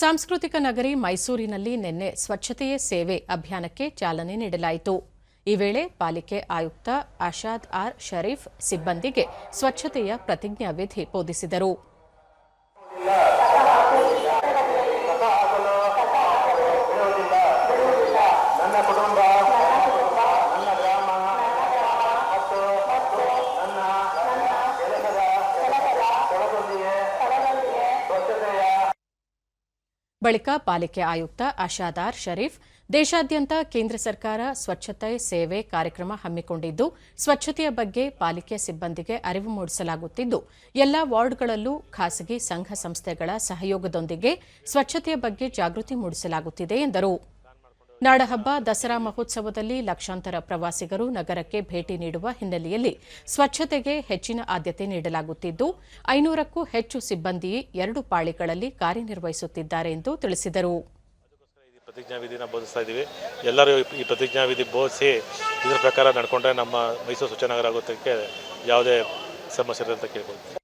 ಸಾಂಸ್ಕೃತಿಕ ನಗರಿ ಮೈಸೂರಿನಲ್ಲಿ ನಿನ್ನೆ ಸ್ವಚ್ಛತೆಯೇ ಸೇವೆ ಅಭಿಯಾನಕ್ಕೆ ಚಾಲನೆ ನೀಡಲಾಯಿತು. ಈ ವೇಳೆ ಪಾಲಿಕೆ ಆಯುಕ್ತ ಆಶಾದ್ ಆರ್ ಶರೀಫ್ ಸಿಬ್ಬಂದಿಗೆ ಸ್ವಚ್ಛತೆಯ ಪ್ರತಿಜ್ಞಾವಿಧಿ ಬೋಧಿಸಿದರು. ನನ್ನ ಬಳಿಕ ಪಾಲಿಕೆ ಆಯುಕ್ತ ಆಶಾದಾರ್ ಷರೀಫ್ ದೇಶಾದ್ಯಂತ ಕೇಂದ್ರ ಸರ್ಕಾರ ಸ್ವಚ್ಛತೆ ಸೇವೆ ಕಾರ್ಯಕ್ರಮ ಹಮ್ಮಿಕೊಂಡಿದ್ದು, ಸ್ವಚ್ಛತೆಯ ಬಗ್ಗೆ ಪಾಲಿಕೆ ಸಿಬ್ಬಂದಿಗೆ ಅರಿವು ಮೂಡಿಸಲಾಗುತ್ತಿದ್ದು, ಎಲ್ಲಾ ವಾರ್ಡ್ಗಳಲ್ಲೂ ಖಾಸಗಿ ಸಂಘ ಸಂಸ್ಥೆಗಳ ಸಹಯೋಗದೊಂದಿಗೆ ಸ್ವಚ್ಛತೆಯ ಬಗ್ಗೆ ಜಾಗೃತಿ ಮೂಡಿಸಲಾಗುತ್ತಿದೆ ಎಂದರು. ನಾಡಹಬ್ಬ ದಸರಾ ಮಹೋತ್ಸವದಲ್ಲಿ ಲಕ್ಷಾಂತರ ಪ್ರವಾಸಿಗರು ನಗರಕ್ಕೆ ಭೇಟಿ ನೀಡುವ ಹಿನ್ನೆಲೆಯಲ್ಲಿ ಸ್ವಚ್ಛತೆಗೆ ಹೆಚ್ಚಿನ ಆದ್ಯತೆ ನೀಡಲಾಗುತ್ತಿದ್ದು, ಐನೂರಕ್ಕೂ ಹೆಚ್ಚು ಸಿಬ್ಬಂದಿ ಎರಡು ಪಾಳಿಗಳಲ್ಲಿ ಕಾರ್ಯನಿರ್ವಹಿಸುತ್ತಿದ್ದಾರೆ ಎಂದು ತಿಳಿಸಿದರು. ಪ್ರತಿಜ್ಞಾವಿಧಿನ ಬೋಧಿಸ್ತಾ ಇದ್ದೀವಿ. ಎಲ್ಲರೂ ಈ ಪ್ರತಿಜ್ಞಾವಿಧಿ ಬೋಧಿಸಿ ಇದರ ಪ್ರಕಾರ ನಡ್ಕೊಂಡ್ರೆ ನಮ್ಮ ಮೈಸೂರು ಸ್ವಚ್ಛ ನಗರ ಆಗೋದಕ್ಕೆ ಯಾವುದೇ ಸಮಸ್ಯೆ ಅಂತ ಕೇಳ್ಕೊಳ್ತೀನಿ